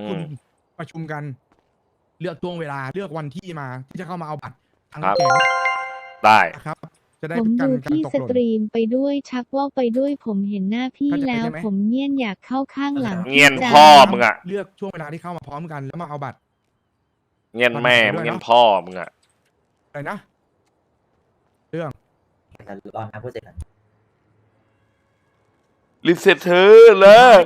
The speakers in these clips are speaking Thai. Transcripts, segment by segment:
อืมคุณประชุมกัน เลือกช่วงเวลาเลือกวันที่มา ที่จะเข้ามาเอาบัตรทั้งครับแก๊งได้ นะครับ จะได้ผมกันดูการพี่ตกสหล่นตรีมไปด้วยชักว่าวไปด้วยผมเห็นหน้าพี่เข้าใจแล้วใช่ไหม ผมเงียนอยากเข้าข้างหลังเงียนจัพ่อมึงอะเลือกช่วงเวลาที่เข้ามาพร้อมกันแล้วมาเอาบัตรเงียนแม่ด้มึวยงเนอะเงียนพ่อมึงอะอะไรนะ เรื่องแต่รอนะพูดเสร็จก่อนรีเซ็ตเธอเลย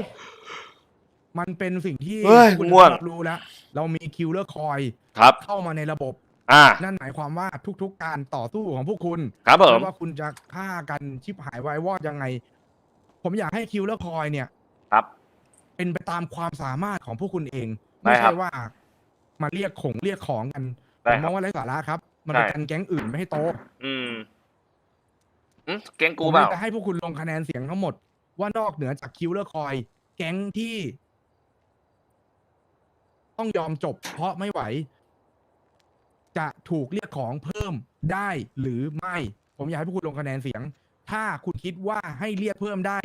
มันเป็นสิ่งที่เฮ้ยคุณง่วง รับรู้แล้ว เรามีคิวเลอร์คอยครับ เข้ามาในระบบ อ่า นั่นหมายความว่าทุกๆการต่อสู้ของพวกคุณครับผม ไม่ว่าคุณจะฆ่ากันชิบหายวายวอดยังไง ผมอยากให้คิวเลอร์คอยเนี่ย ครับ เป็นไปตามความสามารถของพวกคุณเอง ได้ไม่ครัใช่บว่ามาเรียกของเรียกของกันผได้มคมรัอบงว่าไร้สาระครับ มันใช่เป็นการแก๊งอื่นไม่ให้โตอืมอืมแกงผกูมเปล่า จะให้พวกคุณลงคะแนนเสียงทั้งหมดว่านอกเหนือจากคิวเลอร์คอย แก๊งที่ ต้องยอมจบ เพราะไม่ไหว จะถูกเรียกของเพิ่มได้หรือไม่ ผมอยากให้พวกคุณลงคะแนนเสียง ถ้าคุณคิดว่าให้เรียกเพิ่มได้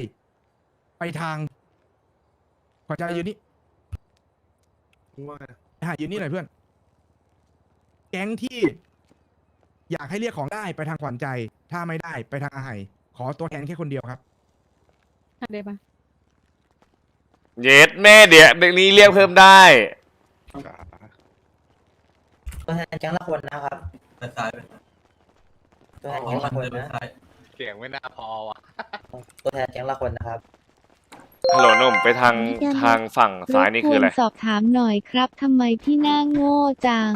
ไปทางขอใจยืนนี่หายืนนี่หน่อยเพื่อน แก๊งที่ อยากให้เรียกของได้ไปทางขวัญใจ ถ้าไม่ได้ไปทางอาไห่ขอตัวแทนแค่คนเดียวครับได้ปะเย็ดแม่เดี๋ยวเด็กนี้เรียกเพิ่มได้ ตัวแทนแก๊งละคนนะครับไปซ้ายตัวแทนแก๊งละคนนะซ้ายเสียงไม่น่าพอว่ะตัวแทนแก๊งละคนนะครับฮัลโหลหนุ่มไปทางทางฝั่งซ้ายนี่คืออะไรบกวนสอบถามหน่อยครับทำไมพี่หน้าโง่จัง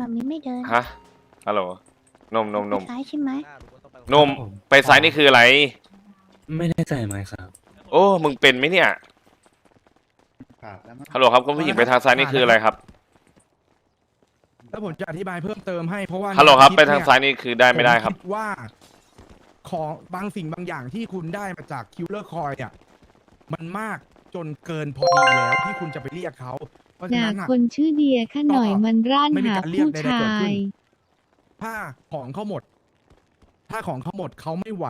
มันไม่เดินฮะฮัลโหลหนุ่มหนุ่มหนุ่มซ้ายใช่ไหมหนุ่มไปซ้ายนี่คืออะไร ไม่แน่ใจไหมครับ โอ้ มึงเป็นไหมเนี่ย ฮัลโหลครับคุณผู้หญิงไปทางซ้ายนี่คืออะไรครับแล้วผมจะอธิบายเพิ่มเติมให้เพราะว่าฮัลโหลครับในไปทางลิปซ้ายนี่คือได้ไม่ได้ครับ ผมดว่าของบางสิ่งบางอย่างที่คุณได้มาจากคิวเลอร์คอยอะมันมากจนเกินพอดีแล้วที่คุณจะไปเรียกเขาเพราะฉะหนานั้นอะ คนชื่อเดียข้าหน่อยมันร่านไม่มีหาการเรียกผู้ใดๆเกิดชาขึ้นยถ้าของเขาหมด ถ้าของเขาหมดเขาไม่ไหว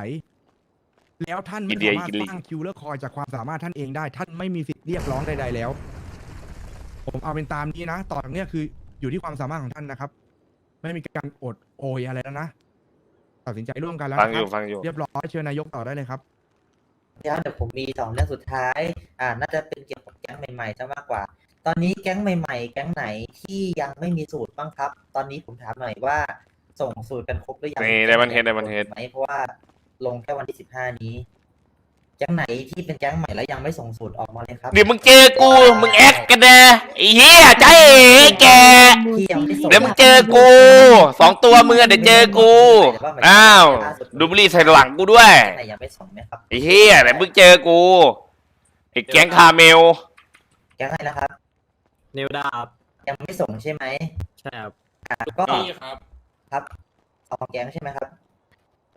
แล้วท่านไม่อินเดียสามารถอินเดียสร้างคิวเลอร์คอยจากความสามารถท่านเองได้ ท่านไม่มีสิทธิ์เรียกร้องใดๆแล้ว ผมเอาเป็นตามนี้นะ ต่อจากเนี้ยคืออยู่ที่ความสามารถของท่านนะครับ ไม่มีการอดโอยอะไรแล้วนะ ตัดสินใจร่วมกันแล้วฟังนะอครัยู่บ ฟังอยู่ เรียบร้อยเชิญนายกต่อได้เลยครับ เดี๋ยวเดี๋ยวผมมีสองเรื่องสุดท้าย อ่า น่าจะเป็นเกี่ยวกับแก๊งใหม่ๆซะมากกว่า ตอนนี้แก๊งใหม่ ๆ แก๊งไหนที่ยังไม่มีสูตรบ้างครับ ตอนนี้ผมถามหน่อยว่า ส่งสูตรกันครบหรือยังนี่ Diamond Head Diamond Head ไหมเพราะว่า ลงแค่วันที่สิบห้านี้แก๊งไหนที่เป็นแก๊งใหม่แล้วยังไม่ส่งสูตรออกมาเลยครับเดี๋ยวมึงเจอกู มึงแอคกันนะไอ้เหี้ยใจเอ๋แก ที่ยังไม่ส่งเดี๋ยวมึงเจอกูสองตัวมึงอะเดี๋ยวเจอกูอ้าวดูบุหรี่ใส่หลังกูด้วยแก๊งไหนยังไม่ส่งไหมครับไอ้เหี้ยเดี๋ยวมึงเจอกูไอ้แก๊งคาเมล แก๊งอะไรนะครับ นิวดาบยังไม่ส่งใช่ไหมใช่ครับอะก็นี่ครับครับสองแก๊งใช่ไหมครับ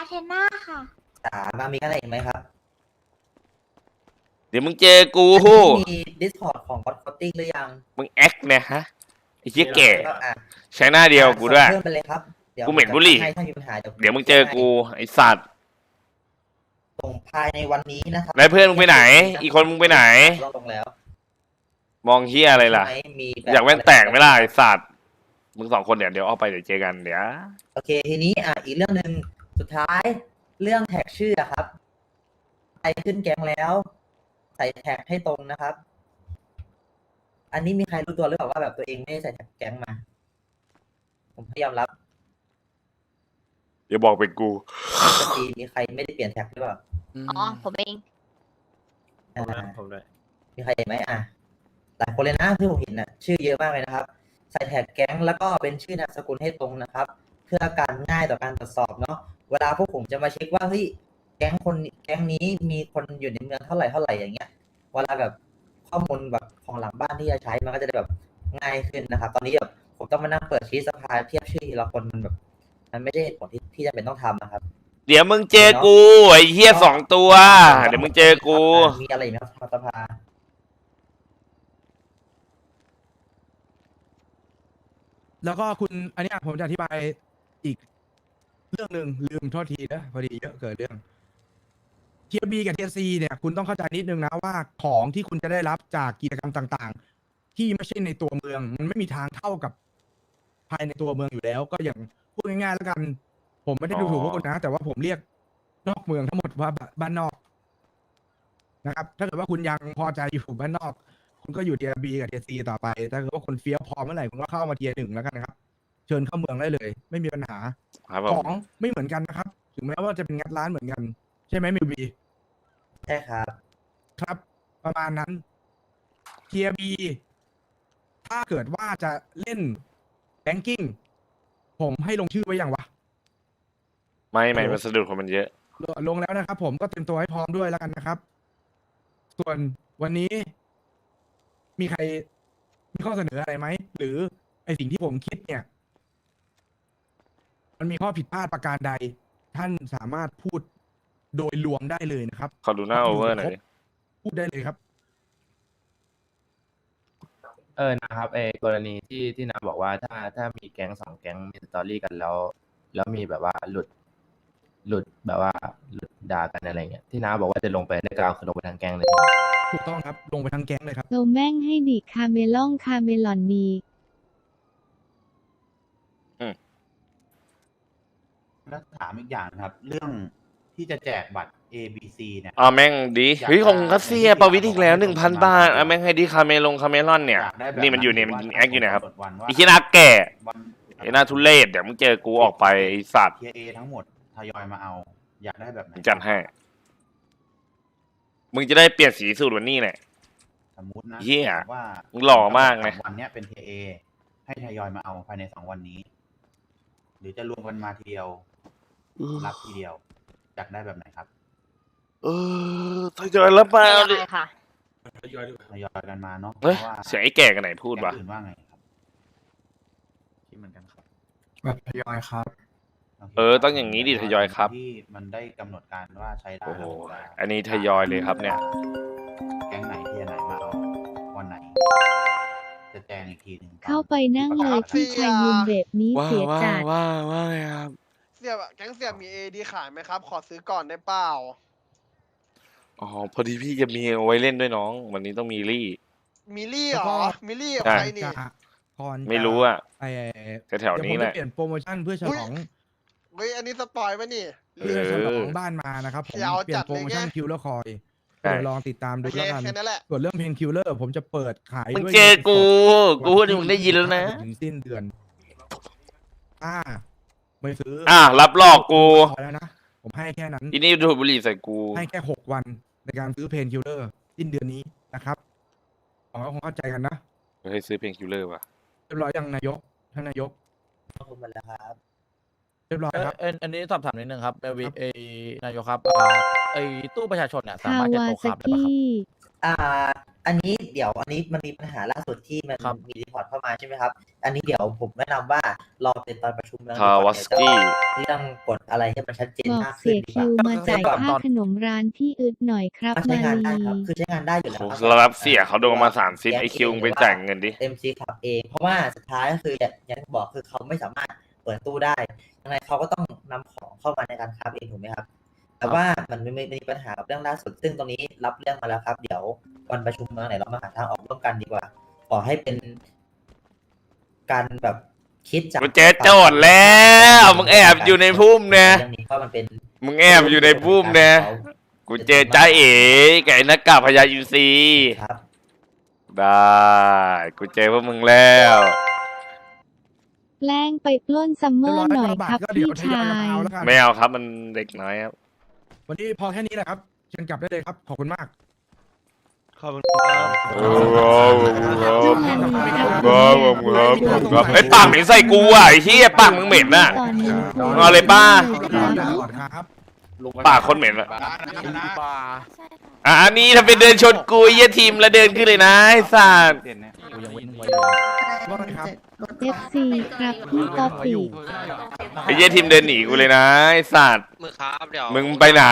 อาเทน่าค่ะ สามมามีอะไรอีกไหมครับเดี๋ยวมึงเจอกูมี Discord ของ God c o t t i n g หรือยังมึงแอคเนี่ยฮะไอ้เหี้ยแก่ก็อะใช้หน้าเดียวกูด้วยเพิ่มไปเลยครับดี๋ยวกูเหม็นบุหรี่ ให้ถ้ามีปัญหาเดี๋ยวมึงเจอกูไอ้สัตว์ส่งภายในวันนี้นะครับแล้วเพื่อนมึงไปไหน อีกคนมึงไปไหน ลดลงแล้วมองเหี้ยอะไรล่ะ ใช่หมมีบบอยากแว่นแตกไหมล่ะไอ้สัตว์มึงสองคนเดี๋ยวเดี๋ยวเอาไปเดี๋ยวเจอกันเดี๋ยว โอเคทีนี้อะอีกเรื่องหนึ่ง สุดท้ายเรื่องแท็กชื่ออะครับ ใครขึ้นแก๊งแล้ว ใส่แท็กให้ตรงนะครับ อันนี้มีใครรู้ตัวหรือเปล่าว่าแบบตัวเองไม่ได้ใส่แท็กแก๊งมา ผมพยายามรับเดี๋ยวบอกเป็นกู ปกติมีใครไม่ได้เปลี่ยนแท็กหรือเปล่าอ๋อ ผมเอง อ่าผมด้วยมีใครเห็นไหมอะหลายคนเลยนะที่ผมเห็นนะชื่อเยอะมากเลยนะครับ ใส่แท็กแก๊งแล้วก็เป็นชื่อนามสกุลให้ตรงนะครับ เพื่อการง่ายต่อการตรวจสอบเนาะ เวลาพวกผมจะมาเช็คว่าเฮ้ยแก๊งคนแก๊งนี้มีคนอยู่ในเมืองเท่าไหร่เท่าไหร่อย่างเงี้ย เวลาแบบข้อมูลแบบของหลังบ้านที่จะใช้มันก็จะได้แบบง่ายขึ้นนะครับ ตอนนี้แบบผมต้องมานั่งเปิดชีตสภาเทียบชื่อทีละคนมันแบบ มันไม่ใช่เหตุผลที่ที่จำเป็นต้องทำนะครับ เดี๋ยวมึงเจอกูไอ้เหี้ยสองตัว เดี๋ยวมึงเจอกูมีอะไรอีกไหมครับสภาแล้วก็คุณอันเนี้ยผมจะอธิบายอีก เรื่องหนึ่งลืมโทษทีนะพอดีเยอะเกิดเรื่องเทียบีกับเทียซีเนี่ยคุณต้องเข้าใจนิดนึงนะว่าของที่คุณจะได้รับจากกิจกรรมต่าง ๆ ที่ไม่ใช่ในตัวเมือง มันไม่มีทางเท่ากับภายในตัวเมืองอยู่แล้ว ก็อย่างพูดง่ายๆแล้วกัน ผมไม่ได้ดูถูกพวกคุณนะ แต่ว่าผมเรียกนอกเมืองทั้งหมดว่าบ้านนอกนะครับ ถ้าเกิดว่าคุณยังพอใจอยู่บ้านนอก คุณก็อยู่เทียบีกับเทียซีต่อไปถ้าเกิดว่าคนเฟี้ยวพอเมื่อไหร่คุณก็เข้ามาเทียหนึ่งแล้วกันนะครับ ชิญเข้าเมืองได้เลย ไม่มีปัญหาครับผขมองไม่เหมือนกันนะครับ ถึงแม้ว่าจะเป็นงัดร้านเหมือนกัน ใช่ไหมมิวบีใช่ครับ ครับ ประมาณนั้นเทียบีถ้าเกิดว่าจะเล่นแบงกิ้งผมให้ลงชื่อไว้อย่างวะ ไม่ไม่มันสะดุดคนมันเยอะลลงแล้วนะครับผมก็เตรียมตัวให้พร้อมด้วยแล้วกันนะครับ ส่วนวันนี้ มีใครมีข้อเสนออะไรไหม หรือไอสิ่งที่ผมคิดเนี่ย มันมีข้อผิดพลาดประการใด ท่านสามารถพูดโดยรวมได้เลยนะครับขอดูหน้าโอเวอร์หน่อยดิพูดได้เลยครับ เออนะครับเออกรณีที่ที่นาบอกว่าถ้าถ้ามีแก๊งสองแก๊งมีสตอรี่กันแล้ว แล้วมีแบบว่าหลุด หลุดแบบว่าหลุดด่ากันอะไรเงี้ยที่นาบอกว่าจะลงไปในกาวคือลงไปทางแก๊งเลย ถูกต้องครับ ลงไปทั้งแก๊งเลยครับ เราแม่งให้ดิคาเมลองคาเมลอนนี แล้วถามอีกอย่างนะครับ เรื่องที่จะแจกบัตร A B C เนี่ยอ่าแม่งดีเฮ้ยของคัสเซียประวิทย์อีกแล้วหนึ่งพันบาทอะแม่งให้ดีคาเมลงคาเมลอนเนี่ยอยากได้แบบนี่มันอยู่เนี่ยมันหรืว่าแอคอยู่เนะครับกำหดวันว่าไอ้ขี้หน้าแก่วันไอ้หน้าทุเรศเดี๋ยวมึงเจอกูออกไปไอ้สัตว์เทียเอทั้งหมดทยอยมาเอา อยากได้แบบไหนจัดให้มึงจะได้เปลี่ยนสีสูตรวันนี้แหละสมมตินะเหี้ยว่ามึงหล่อมากไงสวันเนี้ยเป็นเทียเอให้ทยอยมาเอาภายในสองวันนี้ หรือจะรวมกันมาทีเดียว รับทีเดียวอยากได้แบบไหนครับเออทยอยแล้วเปล่าไม่ดิได้ค่ะทยอยกันมาเนาะเฮ้ยพราะว่าเสียงไอ้แก่กันไหนพูดวะ แก๊งอื่นว่าไงครับคิดเหมือนกันครับแบบทยอยครับเออต้องอย่างนี้ดิทยอยครับ ที่มันได้กำหนดการว่าใช้ได้โอ้โหแล้วจะอันนี้ทยอยเลยครับเนี่ย แก๊งไหนเทียไหนมาเอาวันไหน จะแจ้งอีกทีหนึ่งเข้าไปนั่งเลยที่ชายยืนเบบนี้ว่าเสียว่าจัดว่าว่าไงครับเสียบอะแก๊งเสียบมีเอดีขายไหมครับ ขอซื้อก่อนได้เปล่า อ๋อพอดีพี่จะมีเอาไว้เล่นด้วยน้อง วันนี้ต้องมีรี่ มิลลี่เหรแล้วก็อมิลลี่กับใช่ใครนี่ จะก่อนจไม่รู้อะไอ้แถวๆนี้เดี๋ยวผมแหจะละ เปลี่ยนโปรโมชั่นเพื่อฉลองเฮ้ย อันนี้สปอยล์ปะนี่ เอเพื่อฉลองอบ้านมานะครับผมยาวเปลี่ยจันดโปรโมชั่นเลยไงคิวแล้วคอยใช่ เดี๋ยวลองติดตามโอดูเคแล้วกันแค่นั้นแหละ ส่วนเรื่องเพนคิวเลอร์ผมจะเปิดขายมึงด้วยเจองินสดกู กูพูดให้มึงได้ยินแล้วนะ ถึงสิ้นเดือนอ่า ไม่ซื้ออะรับหลอกกู พอแล้วนะผมให้แค่นั้น อีนี่ดูดบุหรี่ใส่กู ให้แค่หกวันในการซื้อเพนคิลเลอร์สิ้นเดือนนี้นะครับหวังว่าคงเข้าใจกันนะเฮ้ยซื้อเพลงคิวเลอร์ว่ะ เรียบร้อยยังนายกท่านนายกขอบคุณมาแล้วครับ เรียบร้อยครับเอออันนี้สอบถามนิดนึงครับเอวีครับเอนายกครับอ่าไอตู้ประชาชนเนี่ยสาารถจะคามวาโตซาขับได้ปะครับ กิ อ่า อันนี้ เดี๋ยวอันนี้มันมีปัญหาล่าสุดที่มันครับ มีรีพอร์ตเข้ามาใช่ไหมครับ อันนี้เดี๋ยวผมแนะนำว่ารอเป็นตอนประชุมแล้วคาวาสกี้เรื่องกฎอะไรให้มันชัดเจนบอกมากขึ้เสีนยดีกคิวว่ามาจ่ายก่อนค่าขนมร้านที่อึดหน่อยครับมาใช้มางานได้ลีครับคือใช้งานได้อยู่แล้วคเรารับเสียเขาโดนมาสามสิบไอคิวมึงไปจ่ายเงินดิ เอ็มซีขับเอง เพราะว่าสุดท้ายก็คืออย่างอย่างที่บอกคือเขาไม่สามารถเปิดตู้ได้ยังไงเขาก็ต้องนำของเข้ามาในการคับเองถูกไหมครับ แต่ว่ามันไม่ไม่มีปัญหากับเรื่องล่าสุดซึ่งตรงนี้รับเรื่องมาแล้วครับ เดี๋ยว วันประชุมเมื่อไหร่เรามาหาทางออกร่วมกันดีกว่า ขอให้เป็นการแบบคิดจากกูเจอโจทย์แล้วมึงแอบอยู่ในพุ่มเนี่ยเรื่องนี้เพราะมันเป็นมึงแอบอยู่ในพุ่มเนี่ยกูเจอจ้าเอ๋กับไอ้หนักกากพญาอินทรีครับ ได้ กูเจอพวกมึงแล้วแกล้งไปปล้นซัมเมเรีอยบร้อยร์หน่อยคนละบาครัทบก็เดี๋ยพี่วทยอยชากันยเอาแล้วกันไม่เอาครับมันเด็กน้อยครับ วันนี้พอแค่นี้แหละครับเชิญกลับได้เลยครับ ขอบคุณมาก โอ้โหครับครับผมครับผมครับไอ้ปากเหม็นใส่กูอะไอ้เหี้ยปากมึงเหม็นน่ะตอนเอาเลยป้า ปากคนเหม็นอะใช่ค่ะอะอันนี้ถ้าเป็นเดินชนกูไอ้เหี้ยทีมแล้วเดินขึ้นเลยนะไอ้สัตว์เอยู่ว่าไงครับเอฟซีครับพี่ก๊อปปี้ไอ้เหี้ยทีมเดินหนีกูเลยนะไอ้สัตว์มือครับเดี๋ยวมึงไปไหน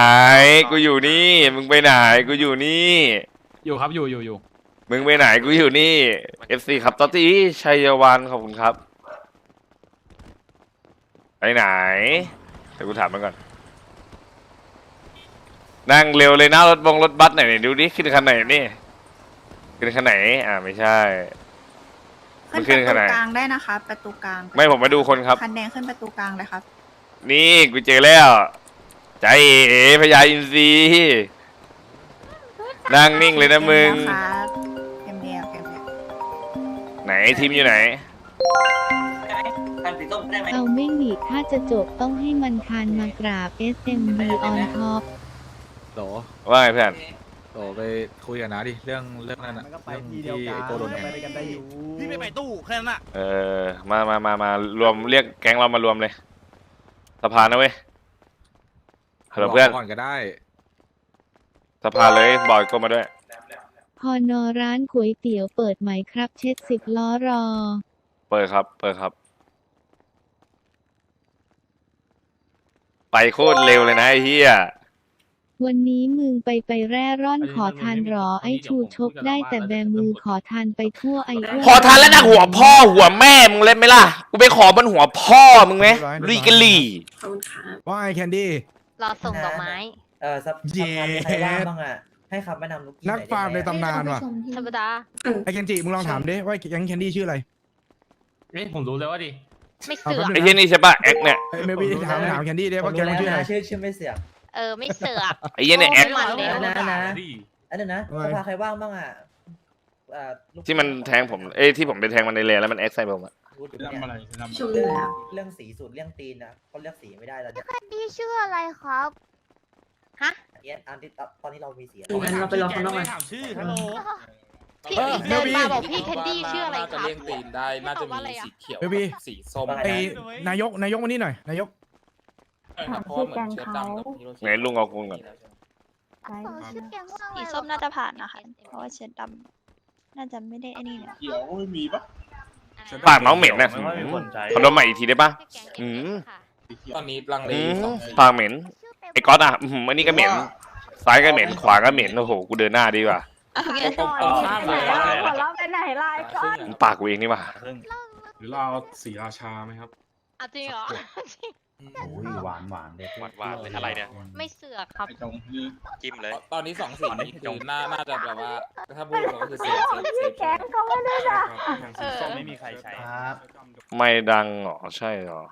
กูอยู่นี่ มึงไปไหน กูอยู่นี่ อยู่ครับอยู่อยู่อยู่มึงไปไหนกูอยู่นี่ FC ครับตอตตี้ชัยวันขอบคุณครับไปไหนเดี๋ยวกูถามมันก่อน นั่งเร็วเลยนะรถบงรถบัสไหนอยดูดิขึ้นคันไหนนี่ขึ้นคันไหน อ่าไม่ใช่มันขึ้นขนาด กลางได้นะคะ ประตูกลางไม่ผมมาดูคนครับ คันแดงขึ้นประตูกลางเลยครับ นี่กูเจอแล้ว ใจเอ๋พญาอินทรี นั่งนิ่งเลยนะมึง ครับเกมเดียวเกมเดียวไหนทีมอยู่ไหนคันสีส้มได้ไหมเอาไม่หนีถ้าจะจบต้องให้มันคานมากราบ SMD on top โหลว่าไงเพื่อนโหลไปคุยกันนะดิ เรื่องเรื่องนั้นอะเรื่องที่ไอ้โกโดนแทงพี่ไม่ไปตู้แค่นั้นอะเออมามามามารวมเรียกแก๊งเรามารวมเลยสภานะเว้ยฮัลโหลเพื่อนบกก่อนก็ได้ สภาเลยบอยก็มาด้วย พอนอร้านก๋วยเตี๋ยวเปิดไหมครับ เช็ดสิบล้อรอ เปิดครับ เปิดครับ ไปโคตรเร็วเลยนะไอ้เหี้ยวันนี้มึงไปไปแร่ร่อนขอทานหรอ ไอชูชกได้แต่แบมือขอทานไปทั่วไออ้วนขอทานแล้วนะหัวพ่อหัวแม่มึงเล่นไหมล่ะ กูไปขอบนหัวพ่อมึงไหมลุยกันลีว่าไงแคนดี้ รอส่งดอกไม้ เออสักเย้สักพักมีใครว่างบ้างอะ ให้คำแนะนำลูกทีนักฟาร์มในตำนานว่ะธรรมดา ไอเคนจิมึงลองถามดิว่าแก๊งแคนดี้ชื่ออะไรเอ้ผมรู้เลยว่าดิ ไม่เสือกไอ้เหี้ยนี่ใช่ป่ะแอคเนี่ยเอ้ยเมบี้ถามถามแคนดี้ดิผมว่าแก๊รู้งแล้วมันชื่ออะไร นะชื่อชื่อไม่เสียงเออไม่เสือก ไอ้เหี้ยเนี่ยแอคโมันเลย นะนะนะอันนั้นนะว่าไงสภาใครว่างบ้างอะเอ่อลูกที่มันแทงผมเอ้ยที่ผมไปแทงมันในเลนแล้วมันแอคใส่ผมอะพูดถึงเนี่ยเรื่องเรื่องสีสูตรเรื่องตีนนะเขาเลือกสีไม่ได้แล้วเนี่ยพี่ชื่ออะไรครับ ฮะเอ็นอันที่ตอนนี้เรามีสีเราไปรอข้างนอกชื่อฮัลโหลพี่เออเดินมาเดี๋ยวพี่บอกพี่แคนดี้ชื่ออะไรครับได้ น่าจะมีสีเขียวเมบี้สีส้มไอนายกนายกมานี่หน่อยนายกชื่อแกงเขาไหนลุงเอากูก่อน ชื่อแกงว่าอะไรสีส้มน่าจะผ่านนะคะ เพราะว่าเช็ดดำน่าจะไม่ได้ไอ้นี่เนี่ยปากน้องเหม็นนะขอดมใหม่อีกทีได้ปะ อืม ตอนนี้ลังเลอืมสองปากเหม็น ไอ้ก๊อตอะอืมอันนี้ก็เหม็น ซ้ายก็เหม็น ขวาก็เหม็น โอ้โห กูเดินหน้าดีกว่าข้ามเลยเราไปไหนล่ะก็มึงปากกูเองนี่หว่าหรือเราเอาสีราชาไหมครับ เอาจริงเหรอ โอ้ยหวานหวานเลยหวานหวานเลยอะไรเนี่ย ไม่เสือกครับ จิ้มเลย ตอนนี้สองสีนี่คือน่าน่าจะแบบว่า ถ้าพูดก็คือเซฟเซฟเซฟแกงเขาไม่ได้ด่าสีส้มไม่มีใครใช้ ครับ ไม่ดังเหรอ ใช่เหรอ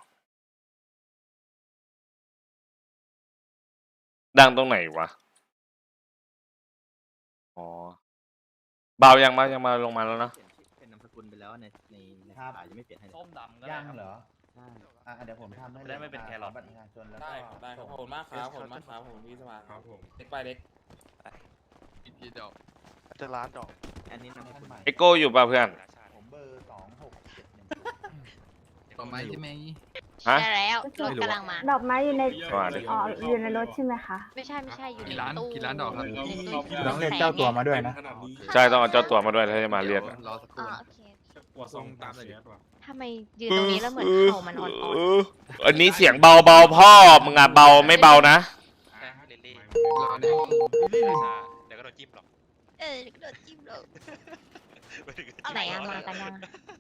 ดังตรงไหนวะ อ๋อ เบายังมายังมาลงมาแล้วเนอะเป็นนามสกุลไปแล้วในในในครับยังไม่เปลี่ยนให้ส้มดำย่างเหรออะเดี๋ยวผมทำให้ได้ไม่เป็นแครอท บัตรประชาชนแล้วได้ก็ได้ขอบคุณมากครับขอบคุณมากครับผมพี่สมาครับผมเล็กไปเล็กพี่ดอกจะร้านดอก อันนี้นามสกุลเอโก้อยู่ป่ะเพื่อน ผมเบอร์สองหกเจ็ดหนึ่ง ต่อมาใช่ไหม ฮะ ได้แล้วรถกำลังมา ดอกไม้อยู่ในว่าดิ อ๋ออยู่ในรถใช่ไหมคะ ไม่ใช่ไม่ใช่อยู่ในกี่ร้านตู้กี่ร้านดอกครับ ในตู้ต้องเรียกเจ้าตัวมาด้วยนะ ใช่ต้องเอาเจ้าตัวมาด้วยถ้าจะมาเรียกอะรอสักคอ๋รู่อโอเคหัวทรงตามเลยทำไมยืนตรงนี้แล้วเหมือนเข่ามันอ่อนอันนี้เสียงเบาเบาๆพ่อมึงอะเบาไม่เบานะรอเนี่ยๆเออโดนจิ้มเลยไหนอะมากันยังอั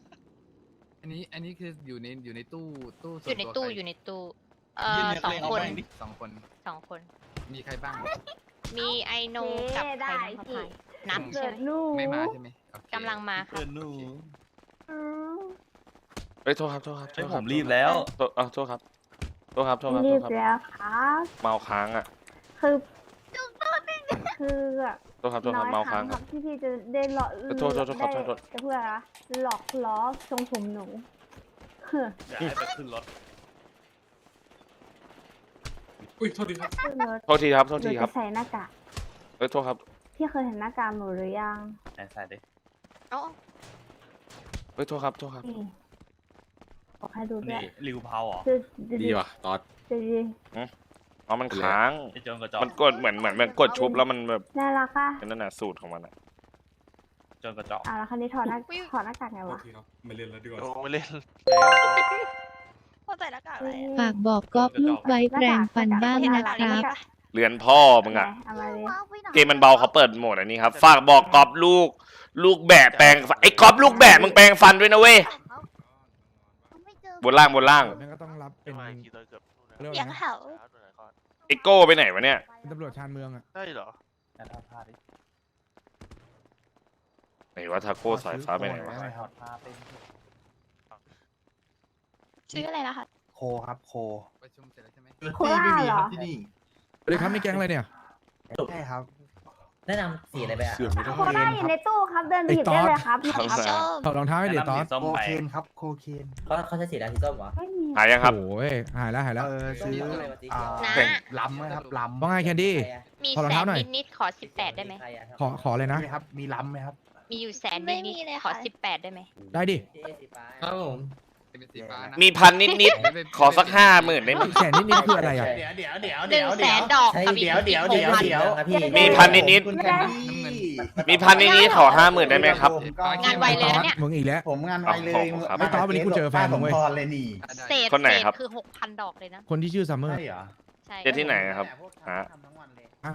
นนี้อันนี้คืออยู่ในอยู่ในตู้ตู้อยู่ในตู้อยู่ในตู้เอ่อสองคนสองคนสองคน มีใครบ้าง มีไอโนกับใครนะเขาถ่ายนัดใช่ไหมไม่มาใช่ไหมโอเคกำลังมาค่ะเฮ้ยโทษครับโทษครับโทษครับผมรีบแล้วโทษเอาโทษครับโทษครับโทษครับโทรีษบครับแล้วครับ เมาค้างอะคือ คือ โทษครับโทษครับเมาค้างครัอะบที่พี่จะได้หลอกโทษโทษโทษครับโทษโทษ จะเพื่ออะไรหลอกล้อทรงผมหนูเฮ้ออยากให้ไปขึ้นรถขึ้นรถโทษทีครับโทษหนูทีครัจะบใส่หน้ากากเอ้ยโทษครับพี่เคยเห็นหน้ากากหนูหรือยังใส่ดิเอ้าเอ้ยโทษครับโทษครับ นี่บอกให้ดูด้วยริวเพาเหรอดูดูดีว่ะตอดดูดิ อ๋อมันค้าง ไอ้โจนกระจอกมันกดเหมือนเหมือนมันกดชุบแล้วมันแบบน่ารักป่ะเป็นนั่นน่ะสูตรของมันอะโจนกระจอกอะแล้วคันนี้ถอดหน้าถอดหน้ากากไงวะไม่เล่นแล้วดีกว่า โอ้ไม่เล่นเขาใส่หน้ากากอะไรฝากบอกก๊อฟลูกไว้แปรงฟันบ้างนะครับเรือนพ่อมึงอะเอามาดิเกมมันเบาเขาเปิดโหมดอันนี้ครับ ฝากบอกกอบลูก ลูกแบะแปลงฟันไอ้กอบลูกแบะมึงแปลงฟันด้วยนะเว้ยบนล่างบนล่าง แม่งก็ต้องรับเป็น ไม่กี่ตัวเกือบเรียกว่าเสีไงยงนะเห่า ไอ้โก้ไปไหนวะเนี่ย เป็นตำรวจชานเมืองอะใช่เหรอไหนไหนว่าทาโก้สายฟ้าไปไหนวะชื่ออะไรนะคะ โคครับโคประชุมเสร็จแล้วใช่ไหม โคราชเหรอ ที่นี่ เลยครับไม่แก๊งอะไรเนี่ย ใช่ครับ แนะนำสีอะไรไปอะโคราชอยู่ในตู้ครับเดินไอ้หยิบตอได้สเลยครับครับถอดรองเท้าให้เดี๋ยวตอนโคเคนครับโคเคนเขาเขาใช้สีอะไรสีส้มเหรอไม่มีหายยังครับ โอ้ยหายแล้วหายแล้ว เออซื้ออะไรวะสีเขียวอ่าเก่งล้ำครับล้ำว่าไงแคนดี้ใครอะมีขอรองแสเท้านหน่อย นิดๆขอสิบแปดได้ไหมใครอะขอขอเลยนะ มีครับมีล้ำไหมครับ มีอยู่แสนไม่นิดมีเลยๆขอค่ะสิบแปดได้ไหม ได้ดิสีสีฟ้าครับผม เป็นสีฟ้านะมีพันนิดๆ ขอสักห้าหมื่นได้ไหมแสนนิดๆคืออะไรอะ เดี๋ยวเดี๋ยวเดี๋ยวหนึ่งแสนดอกใช่กับอีกเดี๋ยวเดี๋ยวหเดี๋กยวพันเดี๋ยวอะพี่มีพันนิดคุณแคนดี้มีพันนิดๆ ขอห้าหมื่นได้ไหมครับ งานไวเลยนะเนี่ยมึงอีกแล้ว ผมงานไวเลยครับไม่ต้องวันนี้กูเจอแฟนมึงเว้ยป้าสมพรเลยนี่เศษคนไหนเศษครับ คือหกพันดอกเลยนะคนที่ชื่อซัมเมอร์ ใช่เหรอใช่เจอที่ไหนครับฮะทำทั้งวันเลยอะ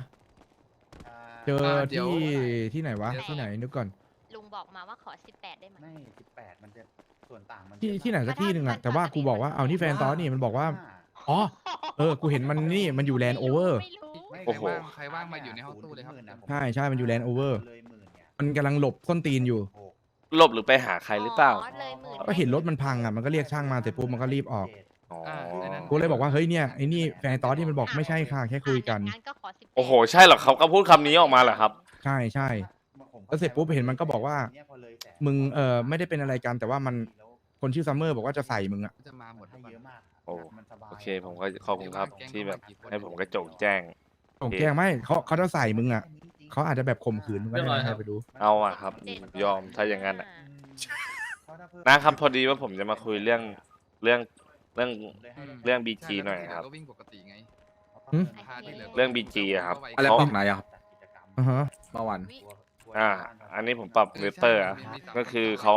อ่าเจอเดี๋ยวที่ที่ไหนวะ ที่ไหนนึกก่อนลุง บอกมาว่าขอสิบแปดได้ไหม ไม่สิบแปดมันจะส่วนต่างมันที่เยอะที่ไหนสักที่หนึ่งอะแต่ว่ากูบอกว่าเอานี่แฟนตอนนี่มันบอกว่าอ่า อ๋อ เออ กูเห็นมันนี่มันอยู่แลนด์โอเวอร์ ไม่รู้ ไม่โอ้โห ใครว่างมาอยู่ในห้องตู้เลยครับ ใช่ใช่มันอยู่ Land Over เลยหมื่นเนี่ยมันกำลังหลบส้นตีนอยู่ โอ้โหหลบหรือไปหาใครหรือเปล่าเลยหมื่น ก็เห็นรถมันพังอะมันก็เรียกช่างมาเสร็จปุ๊บมันก็รีบออกอ๋อ กูเลยบอกว่าเฮ้ยเนี่ยไอ้นี่แฟนตอนที่มันบอกไม่ใช่ค่ะแค่คุยกันงั้นก็ขอสิบโอ้โห ใช่เหรอเขาก็พูดคำนี้ออกมาเหรอครับ ใช่ใช่ แล้วเสร็จปุ๊บเห็นมันก็บอกว่า มึงเออไม่ได้เป็นอะไรกันแต่ว่ามันคนชื่อซัมเมอร์บอกว่าจะใส่มึงอะจะมาหมดทุกให้วันเยอะมากโอ้มันสบายโอเค ผมก็ขอบคุณครับที่แบบให้ผมกระจงแจ้ง ผมแกล้งไม่เขาเขาจะใส่มึงอะเขาอาจจะแบบข่มขืนมึงก็ได้นะให้ไปดูเอาอะครับ ยอมถ้าอย่างนั้นอะเพราะถ้าเพิ่มนะครับพอดีว่าผมจะมาคุยเรื่องเรื่องเรื่องเลยให้เรื่อง BG หน่อยครับ ก็วิ่งปกติไงหึ พาที่หลืเรื่อง BG อะครับ อะไรเขาปรับไหนอะครับจัดกิจกรรมอ่าฮะ เมื่อวัน อ่า อันนี้ผมปรับเลเตอร์ก็คือเขา